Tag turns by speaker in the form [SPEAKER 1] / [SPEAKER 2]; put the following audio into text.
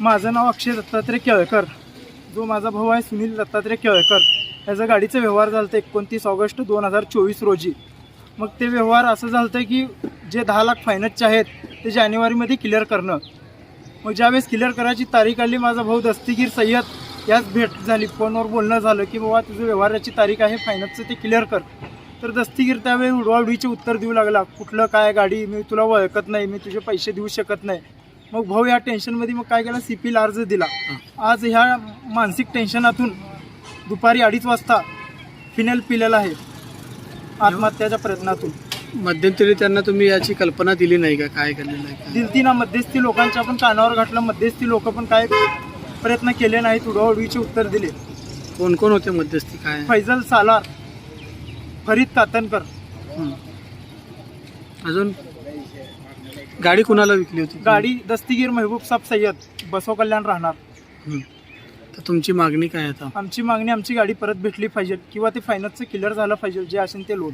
[SPEAKER 1] माझं नाव अक्षय दत्तात्रय केळकर. जो माझा भाऊ आहे सुनील दत्तात्रय केळकर. याचा गाडीचा व्यवहार झाला होता एकोणतीस ऑगस्ट दोन हजार चोवीस रोजी. मग ते व्यवहार असं झालं होतं की जे दहा लाख फायनलचे आहेत ते जानेवारीमध्ये क्लिअर करणं. मग ज्यावेळेस क्लिअर करायची तारीख आली माझा भाऊ दस्तीगीर सय्यद याच भेट झाली. फोनवर बोलणं झालं की बाबा तुझं व्यवहाराची तारीख आहे फायनलचं ते क्लिअर कर. तर दस्तीगीर त्यावेळी उडवाउडीचे उत्तर देऊ लागला. कुठलं काय गाडी? मी तुला ओळखत नाही. मी तुझे पैसे देऊ शकत नाही. मग भाऊ या टेन्शनमध्ये मग काय केलं? सी पीला अर्ज दिला. आज ह्या मानसिक टेन्शनातून दुपारी अडीच वाजता फिनेल पिलेला आहे. आत्महत्याच्या प्रयत्नातून.
[SPEAKER 2] मध्यंतरी त्यांना तुम्ही याची कल्पना दिली नाही का? काय केलेलं आहे?
[SPEAKER 1] दिलती ना मध्यस्थी लोकांच्या पण कानावर घातलं. मध्यस्थी लोक पण काय प्रयत्न केले नाहीत उडवाउडवीचे उत्तर दिले.
[SPEAKER 2] कोण कोण होते मध्यस्थी? काय?
[SPEAKER 1] फैजल सालार फरीद कातनकर.
[SPEAKER 2] हं. अजून? गाडी कुणाला विकली होती?
[SPEAKER 1] गाडी दस्तीगीर महबूब साब सय्यद बसव कल्याण राहणार.
[SPEAKER 2] हं. तर तुमची मागणी काय आता?
[SPEAKER 1] आमची मागणी आमची गाडी परत भेटली पाहिजे किंवा ते फायनान्सचं क्लिअर झालं पाहिजे जे असेल ते लोन